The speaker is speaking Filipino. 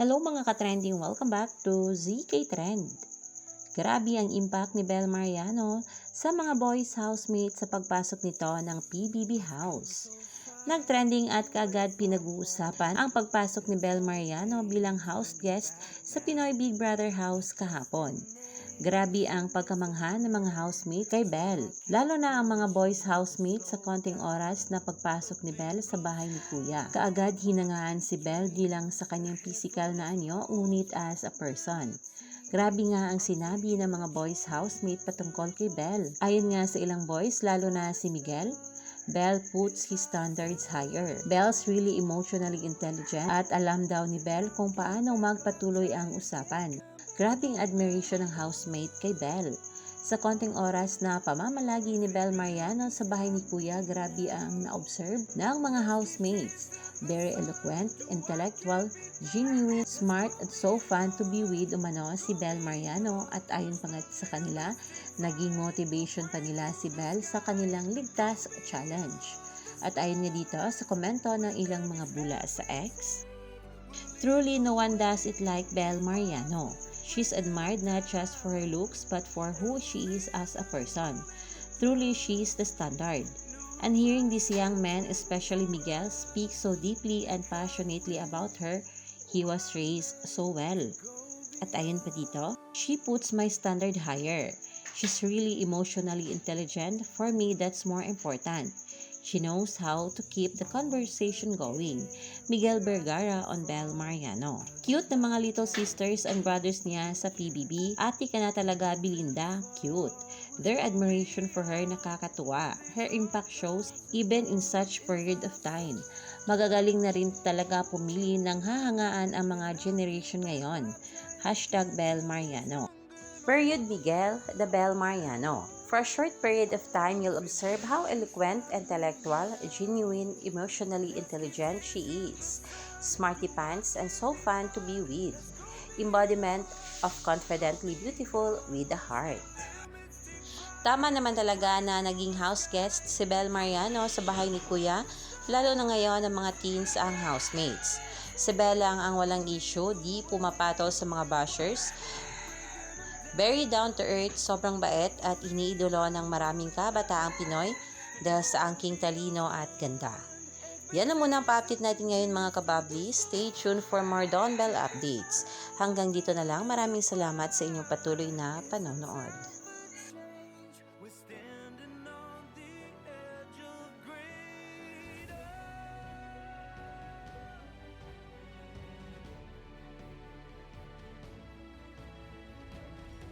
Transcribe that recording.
Hello mga ka-trending, welcome back to ZK Trend. Grabe ang impact ni Bel Mariano sa mga boys housemates sa pagpasok nito ng PBB House. Nagtrending at kaagad pinag-uusapan ang pagpasok ni Bel Mariano bilang house guest sa Pinoy Big Brother House kahapon. Grabe ang pagkamangha ng mga housemate kay Belle. Lalo na ang mga boys housemate sa konting oras na pagpasok ni Belle sa bahay ni Kuya. Kaagad hinangaan si Belle di lang sa kanyang physical na anyo, ngunit as a person. Grabe nga ang sinabi ng mga boys housemate patungkol kay Belle. Ayon nga sa ilang boys, lalo na si Miguel, Belle puts his standards higher. Belle's really emotionally intelligent at alam daw ni Belle kung paano magpatuloy ang usapan. Grabing admiration ng housemate kay Belle. Sa konting oras na pamamalagi ni Belle Mariano sa bahay ni Kuya, grabe ang na-observe ng mga housemates. Very eloquent, intellectual, genuine, smart, at so fun to be with umano si Belle Mariano at ayon pa nga sa kanila, naging motivation pa nila si Belle sa kanilang ligtas challenge. At ayon nga dito sa komento ng ilang mga bula sa X, Truly no one does it like Belle Mariano. She's admired not just for her looks but for who she is as a person. Truly, she is the standard. And hearing these young men, especially Miguel, speak so deeply and passionately about her, he was raised so well. At ayon pa dito, she puts my standard higher. She's really emotionally intelligent. For me, that's more important. She knows how to keep the conversation going. Miguel Vergara on Bel Mariano. Cute na mga little sisters and brothers niya sa PBB. Ate ka na talaga, Belinda. Cute. Their admiration for her nakakatuwa. Her impact shows even in such period of time. Magagaling na rin talaga pumili ng hahangaan ang mga generation ngayon. Hashtag Bel Mariano. Period Miguel, the Bel Mariano. For a short period of time, you'll observe how eloquent, intellectual, genuine, emotionally intelligent she is. Smarty pants and so fun to be with. Embodiment of confidently beautiful with a heart. Tama naman talaga na naging house guest si Bel Mariano sa bahay ni Kuya, lalo na ngayon ang mga teens ang housemates. Si Bel lang ang walang issue, di pumapatol sa mga bashers, Very down to earth, sobrang bait at iniidolo ng maraming kabataang Pinoy dahil sa angking talino at ganda. Yan na muna ang pa-update natin ngayon mga kababli. Stay tuned for more Dawn Bell updates. Hanggang dito na lang, maraming salamat sa inyong patuloy na panonood.